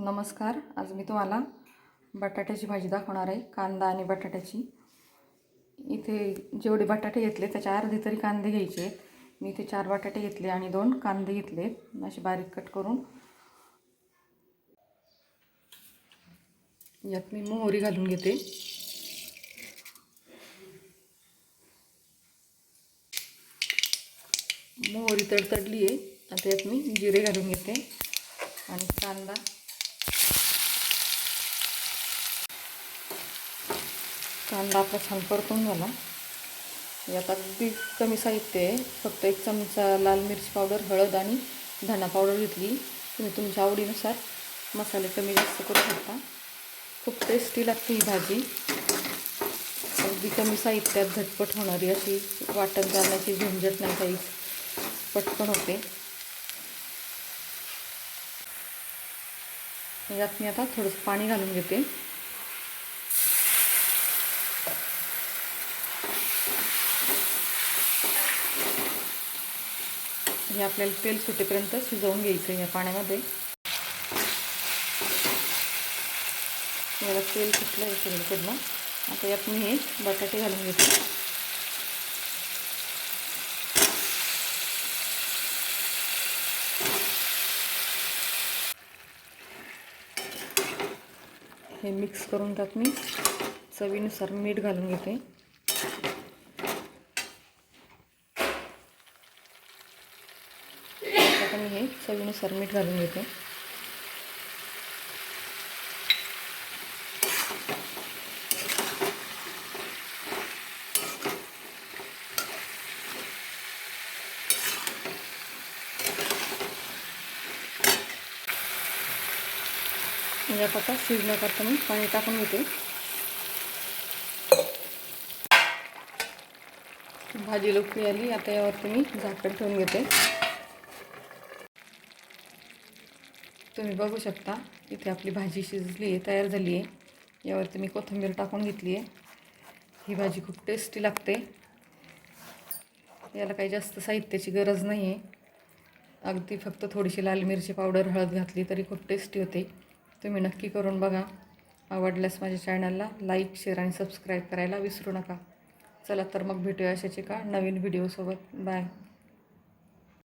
नमस्कार आज मी तुम्हाला बटाट्याची भाजी दाखवणार आहे कांदा आणि बटाट्याची. इथे जेवढे बटाटे घेतले त्याच्या अर्धे तरी कांदे घ्यायचे आहेत. मी इथे चार बटाटे घेतले आणि दोन कांदे घेतले असे बारीक कट करून. यात मी मोहरी घालून घेते. मोहरी तडतडली आहे. आता यात मी जिरे घालून घेते आणि कांदा. कांदा आपला छान परतून झाला. यात अगदी कमी साहित्य आहे. फक्त एक चमचा लाल मिरची पावडर हळद आणि धना पावडर घेतली. तुम्ही तुमच्या आवडीनुसार मसाले कमी जास्त करू शकता. खूप टेस्टी लागते ही भाजी. अगदी कमी साहित्यात झटपट होणारी अशी वाटण करण्याची झंझट नाही काही पटकन होते. यात मी आता थोडंसं पाणी घालून घेते. हे आपल्याला तेल सुटेपर्यंत शिजवून घ्यायचं आहे या पाण्यामध्ये. याला तेल सुटलं आहे सगळीकडनं. आता यात मी हे बटाटे घालून घेते. हे मिक्स करून त्यात मी चवीनुसार मीठ घालून घेते आता मी हे चवीनुसार मीठ घालून घेते. यात आता शिजण्याकरता मी पाणी टाकून घेते. भाजी लवकर आली आता यावरती मी झाकण ठेवून घेते. तुम्ही बघू शकता इथे आपली भाजी शिजली आहे तयार झाली आहे. यावरती मी कोथिंबीर टाकून घेतली आहे. ही भाजी खूप टेस्टी लागते. याला काही जास्त साहित्याची गरज नाही आहे अगदी फक्त थोडीशी लाल मिरची पावडर हळद घातली तरी खूप टेस्टी होते. तुम्ही नक्की करून बघा. आवडल्यास माझ्या चॅनलला लाईक शेअर आणि सबस्क्राईब करायला विसरू नका. चला तर मग भेटूया अशाच एका नवीन व्हिडिओसोबत बाय